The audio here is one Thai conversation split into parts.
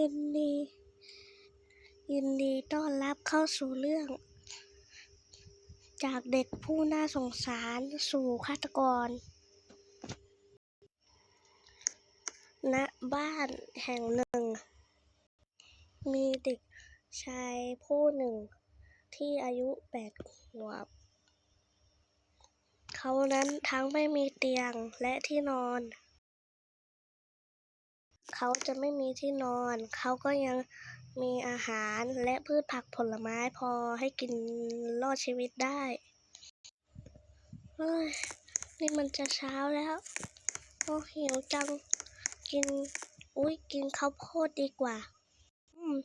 ยินดี ยินดีต้อนรับเข้าสู่เรื่อง จากเด็กผู้น่าสงสารสู่ฆาตกร ณ บ้านแห่งหนึ่ง มีเด็กชายผู้หนึ่งที่อายุแปดขวบ เขานั้นทั้งไม่มีเตียงและที่นอน เขาจะไม่มีที่นอน เขาก็ยังมีอาหารและพืชผักผลไม้พอให้กินรอดชีวิตได้เฮ้ยนี่มันจะเช้าแล้วโอ้หิวจัง กิน อุ้ยกินข้าวโพดดีกว่า อืม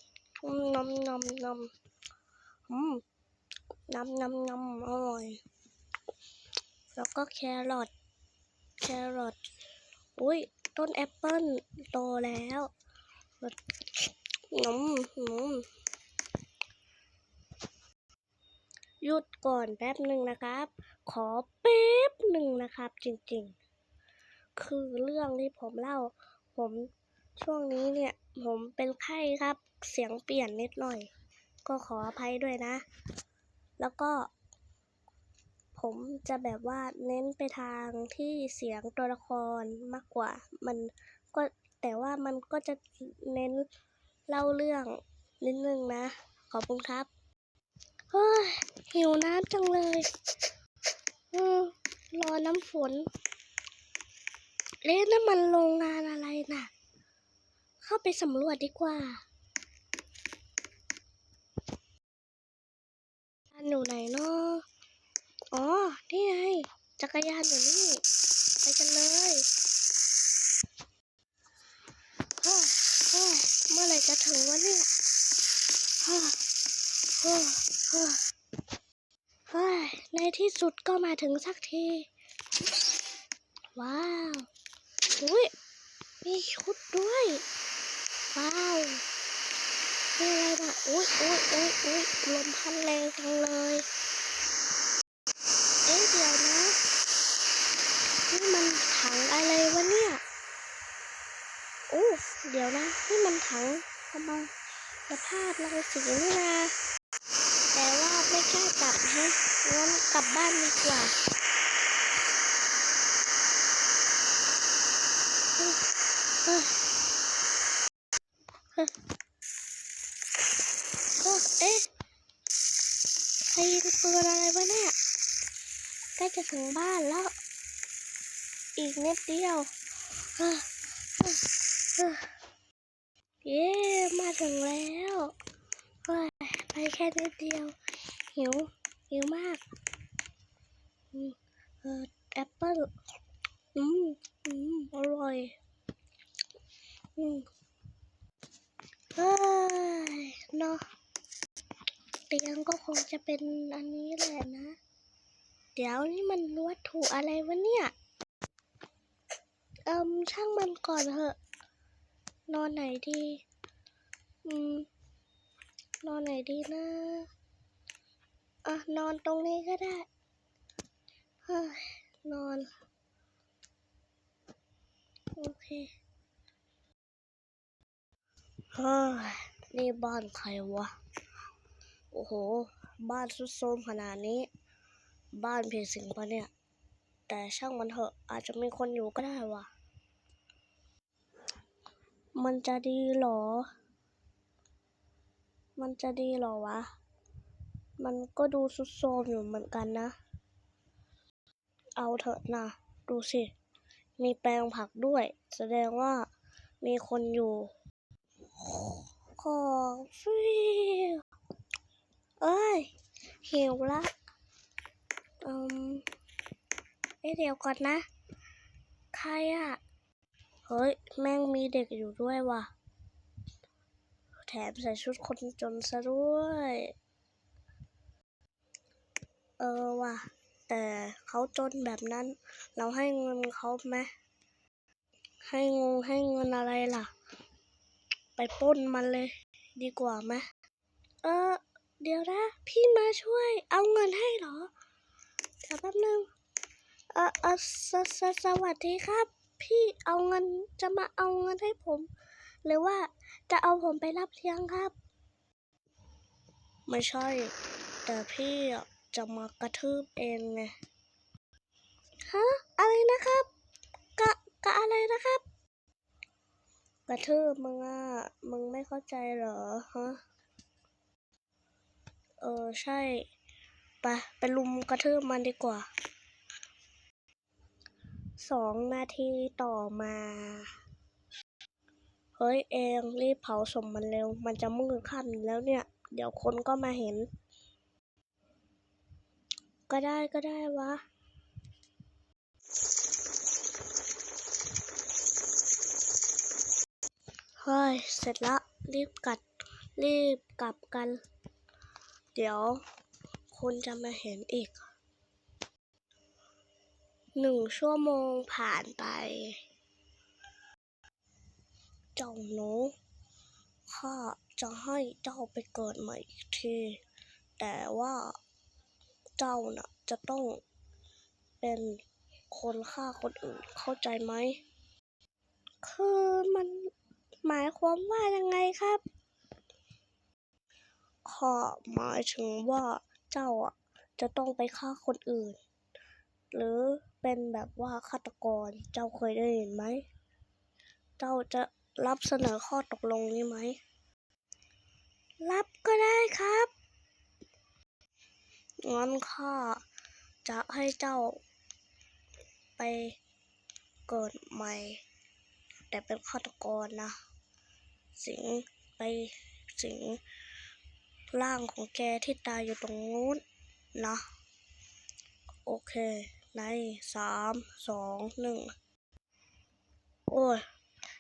นมนมนมอืมนำนำนำอร่อย แล้วก็แครอท แครอท อุ้ย ต้นแอปเปิ้ลโตแล้วนมนมหยุดก่อนแป๊บหนึ่งนะครับ ขอแป๊บหนึ่งนะครับ จริงๆ คือเรื่องที่ผมเล่า ผมช่วงนี้เนี่ย ผมเป็นไข้ครับ เสียงเปลี่ยนนิดหน่อย ก็ขออภัยด้วยนะ แล้วก็ ผมจะแบบว่าเน้นไปทางที่เสียงตัวละครมากกว่า มันก็แต่ว่ามันก็จะเน้นเล่าเรื่องนิดนึงนะ ขอบคุณครับเฮ้ยหิวน้ำจังเลยเออรอน้ำฝนเอ๊ะนั่นมันโรงงานอะไรน่ะ เข้าไปสำรวจดีกว่าอันอยู่ไหนเนาะ อ๋อ นี่ไง จักรยานอยู่นี่ ไปกันเลยเฮ้ยเฮ้ยเมื่อไรจะถึงวะเนี่ยเฮ้ยเฮ้ยเฮ้ยในที่สุดก็มาถึงสักที ว้าวอุ้ยมีชุดด้วย ว้าวนี่อะไรนะอุ้ยอุ้ยอุ้ยอุ้ยลมพัดแรงจังเลย เอ๊ะเดี๋ยวนะ นี่มันถังอะไรวะเนี่ย โอ้ เดี๋ยวนะ นี่มันถังกำลังสภาพรังสีนี่นะ แต่ว่าไม่กล้าจับฮะงั้นกลับบ้านดีกว่าเฮ้ยเฮ้ยเฮ้ยเฮ้ยเอ๊ะใครยิงปืนอะไรวะเนี่ยใกล้จะถึงบ้านแล้ว อีกนิดเดียวเย้มาถึงแล้วไปแค่นิดเดียว หิว หิวมากอืมเออแอปเปิ้ลอืมอืมอร่อย อืมเฮ้ยเนาะเตียงก็คงจะเป็นอันนี้แหละนะ เดี๋ยวนี่มันวัตถุอะไรวะเนี่ย เอิมช่างมันก่อนเถอะ นอนไหนดี อืม นอนไหนดีนะ อะ นอนตรงนี้ก็ได้เฮ้ยนอน โอเคเฮ้ยนี่บ้านใครวะ โอ้โห บ้านสุดโทรมขนาดนี้ บ้านผียงสิงปะเนี่ย แต่ช่างมันเถอะ อาจจะมีคนอยู่ก็ได้วะ มันจะดีหรอ มันจะดีหรอวะ มันก็ดูสุดโทรมอยู่เหมือนกันนะ เอาเถอะนะ ดูสิ มีแปลงผักด้วย แสดงว่ามีคนอยู่ ของฟรีเอ้ยหิวละอืมเอ๊ะเดี๋ยวก่อนนะ ใครอะ เฮ้ย แม่งมีเด็กอยู่ด้วยว่ะ แถมใส่ชุดคนจนซะด้วย เออว่ะ แต่เขาจนแบบนั้น เราให้เงินเขาไหมให้งงให้เงินอะไรล่ะ ไปป้นมันเลย ดีกว่าไหมเออ เดี๋ยวนะ พี่มาช่วย เอาเงินให้เหรอเดี๋ยวแป๊บนึง เออเออสสสวัสดีครับ พี่เอาเงินจะมาเอาเงินให้ผม หรือว่าจะเอาผมไปรับเลี้ยงครับ ไม่ใช่ แต่พี่จะมากระทืบเองไงฮะอะไรนะครับ กะกะอะไรนะครับ กระทืบมึงอะมึงไม่เข้าใจเหรอฮะเออใช่ไปไปลุมกระทืบมันดีกว่า สองนาทีต่อมา เฮ้ยเองรีบเผาศพมันเร็ว มันจะมืดค่ำแล้วเนี่ย เดี๋ยวคนก็มาเห็น ก็ได้ก็ได้วะเฮ้ย เสร็จละรีบกัด รีบกลับกัน เดี๋ยวคนจะมาเห็นอีก หนึ่งชั่วโมงผ่านไป เจ้าหนูข้าจะให้เจ้าไปเกิดใหม่อีกที แต่ว่าเจ้าน่ะจะต้องเป็นคนฆ่าคนอื่นเข้าใจไหม คือมันหมายความว่ายังไงครับข้าหมายถึงว่าเจ้าอะจะต้องไปฆ่าคนอื่น หรือ เป็นแบบว่าฆาตกร เจ้าเคยได้ยินไหม เจ้าจะรับเสนอข้อตกลงนี้ไหม รับก็ได้ครับ งั้นข้าจะให้เจ้าไปเกิดใหม่ แต่เป็นฆาตกรนะ สิงไปสิงร่างของแกที่ตายอยู่ตรงนู้นนะ โอเค ในสามสองหนึ่งโอ้ย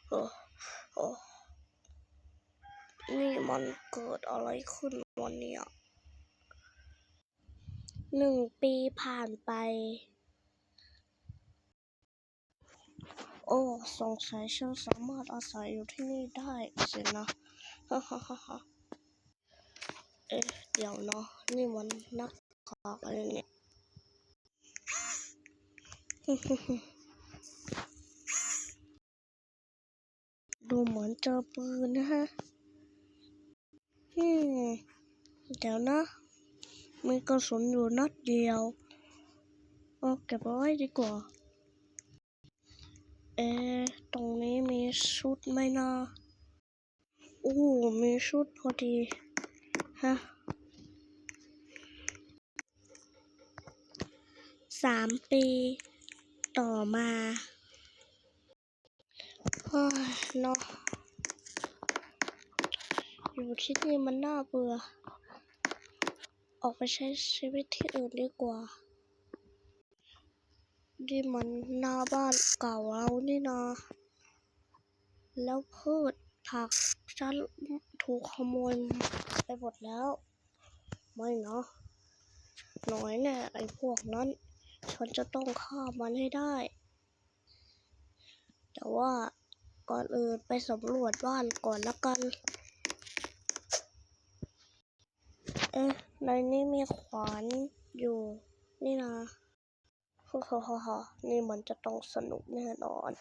โอ้โอ้นี่มันเกิดอะไรขึ้นวันเนี้ยหนึ่งปีผ่านไป โอ้สงสัยฉันสามารถอาศัยอยู่ที่นี่ได้สินะฮ่าฮ่าฮ่าฮ่าเอ๊ะเดี๋ยวนะนี่มันนักข่าวอะไรเนี่ย ดูเหมือนเจอปืนนะฮะอืมเดี๋ยวนะ มีกระสุนอยู่นัดเดียวเอเก็บเอาไว้ดีกว่า เอะตรงนี้มีชุดไหมนะอู้มีชุดพอดีฮะสามปี ต่อมาเฮ้ยนาะอยู่ที่นี่มันน่าเบื่อ ออกไปใช้ชีวิตที่อื่นดีกว่าดีมันหน้าบ้านเก่าเรานี่นาแล้วพืชผักฉันถูกขโมยไปหมดแล้ว ไม่เนาะน้อยแน่ไอ้พวกนั้น ฉันจะต้องฆ่ามันให้ได้ แต่ว่าก่อนอื่นไปสำรวจบ้านก่อนละกัน เอ๊ะในนี้มีขวานอยู่นี่นะฮ่าฮ่าฮ่าฮ่านี่มันจะต้องสนุกแน่นอน